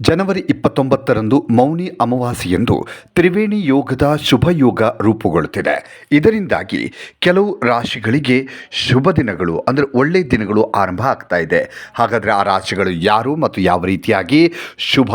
ಜನವರಿ ಇಪ್ಪತ್ತೊಂಬತ್ತರಂದು ಮೌನಿ ಅಮಾವಾಸ್ಯೆಯಂದು ತ್ರಿವೇಣಿ ಯೋಗದ ಶುಭ ಯೋಗ ರೂಪುಗೊಳ್ಳುತ್ತಿದೆ. ಇದರಿಂದಾಗಿ ಕೆಲವು ರಾಶಿಗಳಿಗೆ ಶುಭ ದಿನಗಳು, ಅಂದರೆ ಒಳ್ಳೆಯ ದಿನಗಳು ಆರಂಭ ಆಗ್ತಾ ಇದೆ. ಹಾಗಾದರೆ ಆ ರಾಶಿಗಳು ಯಾರು ಮತ್ತು ಯಾವ ರೀತಿಯಾಗಿ ಶುಭ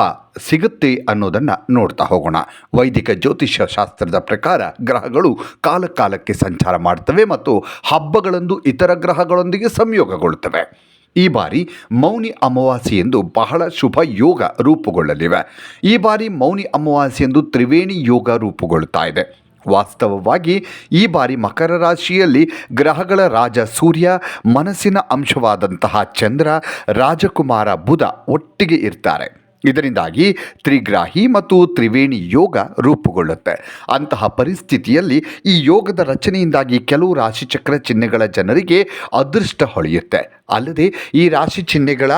ಸಿಗುತ್ತೆ ಅನ್ನೋದನ್ನು ನೋಡ್ತಾ ಹೋಗೋಣ. ವೈದಿಕ ಜ್ಯೋತಿಷ್ಯ ಶಾಸ್ತ್ರದ ಪ್ರಕಾರ ಗ್ರಹಗಳು ಕಾಲಕಾಲಕ್ಕೆ ಸಂಚಾರ ಮಾಡ್ತವೆ ಮತ್ತು ಹಬ್ಬಗಳಂದು ಇತರ ಗ್ರಹಗಳೊಂದಿಗೆ ಸಂಯೋಗಗೊಳ್ಳುತ್ತವೆ ಈ ಬಾರಿ ಮೌನಿ ಅಮಾವಾಸ್ಯೆಯೆಂದು ಬಹಳ ಶುಭ ಯೋಗ ರೂಪುಗೊಳ್ಳಲಿವೆ. ಈ ಬಾರಿ ಮೌನಿ ಅಮಾವಾಸ್ಯೆಯೆಂದು ತ್ರಿವೇಣಿ ಯೋಗ ರೂಪುಗೊಳ್ಳುತ್ತಾ ಇದೆ. ವಾಸ್ತವವಾಗಿ ಈ ಬಾರಿ ಮಕರ ರಾಶಿಯಲ್ಲಿ ಗ್ರಹಗಳ ರಾಜ ಸೂರ್ಯ, ಮನಸ್ಸಿನ ಅಂಶವಾದಂತಹ ಚಂದ್ರ, ರಾಜಕುಮಾರ ಬುಧ ಒಟ್ಟಿಗೆ ಇರ್ತಾರೆ. ಇದರಿಂದಾಗಿ ತ್ರಿಗ್ರಾಹಿ ಮತ್ತು ತ್ರಿವೇಣಿ ಯೋಗ ರೂಪುಗೊಳ್ಳುತ್ತೆ. ಅಂತಹ ಪರಿಸ್ಥಿತಿಯಲ್ಲಿ ಈ ಯೋಗದ ರಚನೆಯಿಂದಾಗಿ ಕೆಲವು ರಾಶಿಚಕ್ರ ಚಿಹ್ನೆಗಳ ಜನರಿಗೆ ಅದೃಷ್ಟ ಹೊಳೆಯುತ್ತೆ. ಅಲ್ಲದೆ ಈ ರಾಶಿ ಚಿಹ್ನೆಗಳ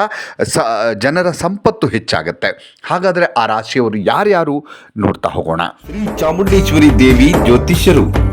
ಸ, ಜನರ ಸಂಪತ್ತು ಹೆಚ್ಚಾಗುತ್ತೆ. ಹಾಗಾದರೆ ಆ ರಾಶಿಯವರು ಯಾರ್ಯಾರು ನೋಡ್ತಾ ಹೋಗೋಣ. ಶ್ರೀ ಚಾಮುಂಡೇಶ್ವರಿ ದೇವಿ ಜ್ಯೋತಿಷ್ಯರು.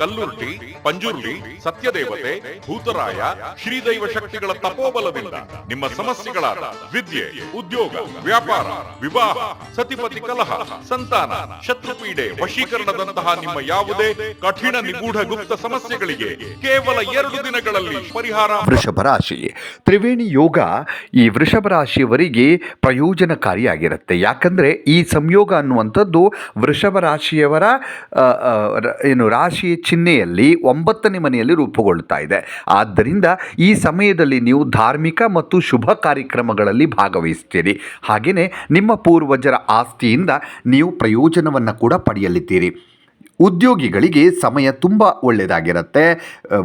ಕಲ್ಲುರ್ಟಿ ಪಂಜುರ್ಲಿ ಸತ್ಯದೇವತೆ, ಭೂತರಾಯ, ಶ್ರೀದೈವ ಶಕ್ತಿಗಳ ತಪೋಬಲದಿಂದ ನಿಮ್ಮ ಸಮಸ್ಯೆಗಳಾದ ವಿದ್ಯೆ, ಉದ್ಯೋಗ, ವ್ಯಾಪಾರ, ವಿವಾಹ, ಸತಿಪತಿ ಕಲಹ, ಸಂತಾನ, ಶತ್ರುಪೀಡೆ ವಶೀಕರಣದಂತಹ ನಿಮ್ಮ ಯಾವುದೇ ಕಠಿಣ ನಿಗೂಢ ಗುಪ್ತ ಸಮಸ್ಯೆಗಳಿಗೆ ಕೇವಲ ಎರಡು ದಿನಗಳಲ್ಲಿ ಪರಿಹಾರ ವೃಷಭ ರಾಶಿ. ತ್ರಿವೇಣಿ ಯೋಗ ಈ ವೃಷಭ ರಾಶಿಯವರಿಗೆ ಪ್ರಯೋಜನಕಾರಿಯಾಗಿರುತ್ತೆ. ಯಾಕಂದ್ರೆ ಈ ಸಂಯೋಗ ಅನ್ನುವಂಥದ್ದು ವೃಷಭ ರಾಶಿಯವರ ಏನು ರಾಶಿ ರಾಶಿಯ ಚಿಹ್ನೆಯಲ್ಲಿ ಒಂಬತ್ತನೇ ಮನೆಯಲ್ಲಿ ರೂಪುಗೊಳ್ಳುತ್ತಾ ಇದೆ. ಆದ್ದರಿಂದ ಈ ಸಮಯದಲ್ಲಿ ನೀವು ಧಾರ್ಮಿಕ ಮತ್ತು ಶುಭ ಕಾರ್ಯಕ್ರಮಗಳಲ್ಲಿ ಭಾಗವಹಿಸ್ತೀರಿ ಹಾಗೆಯೇ ನಿಮ್ಮ ಪೂರ್ವಜರ ಆಸ್ತಿಯಿಂದ ನೀವು ಪ್ರಯೋಜನವನ್ನು ಕೂಡ ಪಡೆಯಲಿದ್ದೀರಿ. ಉದ್ಯೋಗಿಗಳಿಗೆ ಸಮಯ ತುಂಬ ಒಳ್ಳೆಯದಾಗಿರುತ್ತೆ.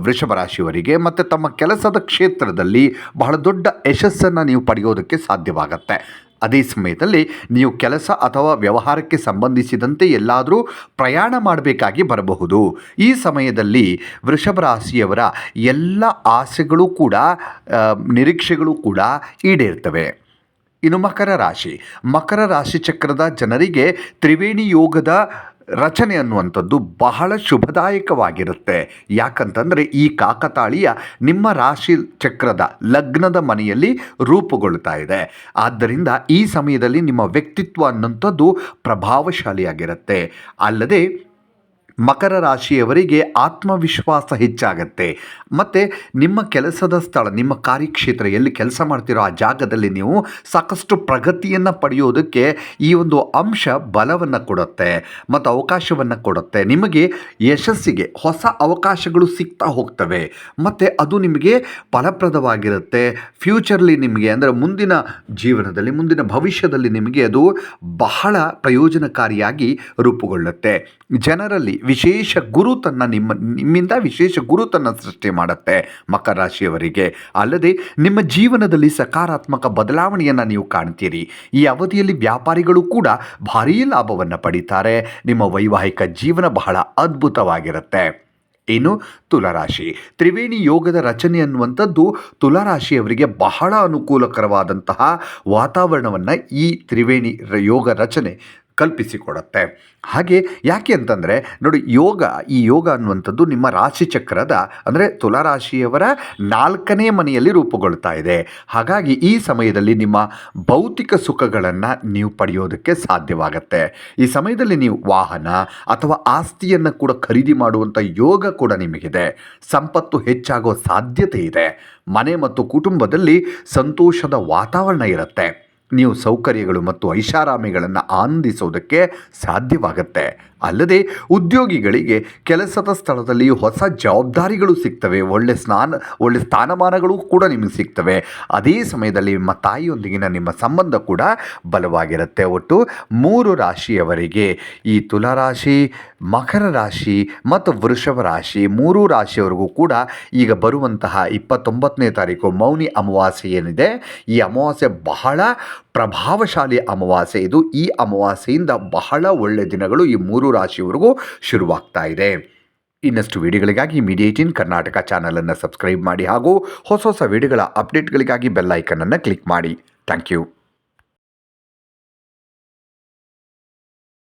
ವೃಷಭ ರಾಶಿಯವರಿಗೆ ಮತ್ತು ತಮ್ಮ ಕೆಲಸದ ಕ್ಷೇತ್ರದಲ್ಲಿ ಬಹಳ ದೊಡ್ಡ ಯಶಸ್ಸನ್ನು ನೀವು ಪಡೆಯೋದಕ್ಕೆ ಸಾಧ್ಯವಾಗತ್ತೆ. ಅದೇ ಸಮಯದಲ್ಲಿ ನೀವು ಕೆಲಸ ಅಥವಾ ವ್ಯವಹಾರಕ್ಕೆ ಸಂಬಂಧಿಸಿದಂತೆ ಎಲ್ಲಾದರೂ ಪ್ರಯಾಣ ಮಾಡಬೇಕಾಗಿ ಬರಬಹುದು. ಈ ಸಮಯದಲ್ಲಿ ವೃಷಭ ರಾಶಿಯವರ ಎಲ್ಲ ಆಸೆಗಳು ಕೂಡ ನಿರೀಕ್ಷೆಗಳು ಕೂಡ ಈಡೇರ್ತವೆ. ಇನ್ನು ಮಕರ ರಾಶಿ. ಮಕರ ರಾಶಿ ಚಕ್ರದ ಜನರಿಗೆ ತ್ರಿವೇಣಿ ಯೋಗದ ರಚನೆ ಅನ್ನುವಂಥದ್ದು ಬಹಳ ಶುಭದಾಯಕವಾಗಿರುತ್ತೆ. ಯಾಕಂತಂದರೆ ಈ ಕಾಕತಾಳೀಯ ನಿಮ್ಮ ರಾಶಿ ಚಕ್ರದ ಲಗ್ನದ ಮನೆಯಲ್ಲಿ ರೂಪುಗೊಳ್ತಾ ಇದೆ. ಆದ್ದರಿಂದ ಈ ಸಮಯದಲ್ಲಿ ನಿಮ್ಮ ವ್ಯಕ್ತಿತ್ವ ಅನ್ನುವಂಥದ್ದು ಪ್ರಭಾವಶಾಲಿಯಾಗಿರುತ್ತೆ. ಅಲ್ಲದೆ ಮಕರ ರಾಶಿಯವರಿಗೆ ಆತ್ಮವಿಶ್ವಾಸ ಹೆಚ್ಚಾಗತ್ತೆ. ಮತ್ತು ನಿಮ್ಮ ಕೆಲಸದ ಸ್ಥಳ, ನಿಮ್ಮ ಕಾರ್ಯಕ್ಷೇತ್ರ ಎಲ್ಲಿ ಕೆಲಸ ಮಾಡ್ತಿರೋ ಆ ಜಾಗದಲ್ಲಿ ನೀವು ಸಾಕಷ್ಟು ಪ್ರಗತಿಯನ್ನು ಪಡೆಯೋದಕ್ಕೆ ಈ ಒಂದು ಅಂಶ ಬಲವನ್ನು ಕೊಡುತ್ತೆ. ಮತ್ತು ಅವಕಾಶವನ್ನು ಕೊಡುತ್ತೆ. ನಿಮಗೆ ಯಶಸ್ಸಿಗೆ ಹೊಸ ಅವಕಾಶಗಳು ಸಿಗ್ತಾ ಹೋಗ್ತವೆ. ಮತ್ತು ಅದು ನಿಮಗೆ ಫಲಪ್ರದವಾಗಿರುತ್ತೆ. ಫ್ಯೂಚರ್ಲಿ ನಿಮಗೆ ಅಂದರೆ ಮುಂದಿನ ಜೀವನದಲ್ಲಿ, ಮುಂದಿನ ಭವಿಷ್ಯದಲ್ಲಿ ನಿಮಗೆ ಅದು ಬಹಳ ಪ್ರಯೋಜನಕಾರಿಯಾಗಿ ರೂಪುಗೊಳ್ಳುತ್ತೆ. ಜನರಲ್ಲಿ ವಿಶೇಷ ಗುರುತನ್ನು ನಿಮ್ಮ, ನಿಮ್ಮಿಂದ ವಿಶೇಷ ಗುರುತನ್ನು ಸೃಷ್ಟಿ ಮಾಡುತ್ತೆ ಮಕರ ರಾಶಿಯವರಿಗೆ ಅಲ್ಲದೆ ನಿಮ್ಮ ಜೀವನದಲ್ಲಿ ಸಕಾರಾತ್ಮಕ ಬದಲಾವಣೆಯನ್ನು ನೀವು ಕಾಣ್ತೀರಿ. ಈ ಅವಧಿಯಲ್ಲಿ ವ್ಯಾಪಾರಿಗಳು ಕೂಡ ಭಾರೀ ಲಾಭವನ್ನು ಪಡೀತಾರೆ. ನಿಮ್ಮ ವೈವಾಹಿಕ ಜೀವನ ಬಹಳ ಅದ್ಭುತವಾಗಿರುತ್ತೆ. ಇನ್ನು ತುಲರಾಶಿ. ತ್ರಿವೇಣಿ ಯೋಗದ ರಚನೆ ಅನ್ನುವಂಥದ್ದು ತುಲರಾಶಿಯವರಿಗೆ ಬಹಳ ಅನುಕೂಲಕರವಾದಂತಹ ವಾತಾವರಣವನ್ನು ಈ ತ್ರಿವೇಣಿ ಯೋಗ ರಚನೆ ಕಲ್ಪಿಸಿಕೊಡುತ್ತೆ. ಹಾಗೆ ಯಾಕೆ ಅಂತಂದರೆ, ನೋಡಿ ಯೋಗ, ಈ ಯೋಗ ಅನ್ನುವಂಥದ್ದು ನಿಮ್ಮ ರಾಶಿ ಚಕ್ರದ, ಅಂದರೆ ತುಲಾರಾಶಿಯವರ ನಾಲ್ಕನೇ ಮನೆಯಲ್ಲಿ ರೂಪುಗೊಳ್ತಾ ಇದೆ. ಹಾಗಾಗಿ ಈ ಸಮಯದಲ್ಲಿ ನಿಮ್ಮ ಭೌತಿಕ ಸುಖಗಳನ್ನು ನೀವು ಪಡೆಯೋದಕ್ಕೆ ಸಾಧ್ಯವಾಗತ್ತೆ. ಈ ಸಮಯದಲ್ಲಿ ನೀವು ವಾಹನ ಅಥವಾ ಆಸ್ತಿಯನ್ನು ಕೂಡ ಖರೀದಿ ಮಾಡುವಂಥ ಯೋಗ ಕೂಡ ನಿಮಗಿದೆ. ಸಂಪತ್ತು ಹೆಚ್ಚಾಗೋ ಸಾಧ್ಯತೆ ಇದೆ. ಮನೆ ಮತ್ತು ಕುಟುಂಬದಲ್ಲಿ ಸಂತೋಷದ ವಾತಾವರಣ ಇರುತ್ತೆ. ನೀವು ಸೌಕರ್ಯಗಳು ಮತ್ತು ಐಷಾರಾಮಿಗಳನ್ನು ಆನಂದಿಸೋದಕ್ಕೆ ಸಾಧ್ಯವಾಗುತ್ತೆ. ಅಲ್ಲದೆ ಉದ್ಯೋಗಿಗಳಿಗೆ ಕೆಲಸದ ಸ್ಥಳದಲ್ಲಿ ಹೊಸ ಜವಾಬ್ದಾರಿಗಳು ಸಿಗ್ತವೆ. ಒಳ್ಳೆ ಸ್ನಾನ, ಒಳ್ಳೆ ಸ್ಥಾನಮಾನಗಳು ಕೂಡ ನಿಮಗೆ ಸಿಗ್ತವೆ. ಅದೇ ಸಮಯದಲ್ಲಿ ನಿಮ್ಮ ತಾಯಿಯೊಂದಿಗಿನ ನಿಮ್ಮ ಸಂಬಂಧ ಕೂಡ ಬಲವಾಗಿರುತ್ತೆ. ಒಟ್ಟು ಮೂರು ರಾಶಿಯವರಿಗೆ ಈ ತುಲಾರಾಶಿ, ಮಕರ ರಾಶಿ ಮತ್ತು ವೃಷಭ ರಾಶಿ ಮೂರೂ ರಾಶಿಯವರೆಗೂ ಕೂಡ ಈಗ ಬರುವಂತಹ ಇಪ್ಪತ್ತೊಂಬತ್ತನೇ ತಾರೀಕು ಮೌನಿ ಅಮಾವಾಸ್ಯೆ ಏನಿದೆ ಈ ಅಮಾವಾಸ್ಯೆ ಬಹಳ ಪ್ರಭಾವಶಾಲಿ ಅಮಾವಾಸ್ಯೆ ಇದು. ಈ ಅಮಾವಾಸ್ಯೆಯಿಂದ ಬಹಳ ಒಳ್ಳೆಯ ದಿನಗಳು ಈ ಮೂರು ರಾಶಿಯವರೆಗೂ ಶುರುವಾಗ್ತಾ ಇದೆ. ಇನ್ನಷ್ಟು ವಿಡಿಯೋಗಳಿಗಾಗಿ ಮೀಡಿಯಾ ಕರ್ನಾಟಕ ಚಾನಲನ್ನು ಸಬ್ಸ್ಕ್ರೈಬ್ ಮಾಡಿ ಹಾಗೂ ಹೊಸ ಹೊಸ ವಿಡಿಯೋಗಳ ಅಪ್ಡೇಟ್ಗಳಿಗಾಗಿ ಬೆಲ್ ಐಕನನ್ನು ಕ್ಲಿಕ್ ಮಾಡಿ. Thank you.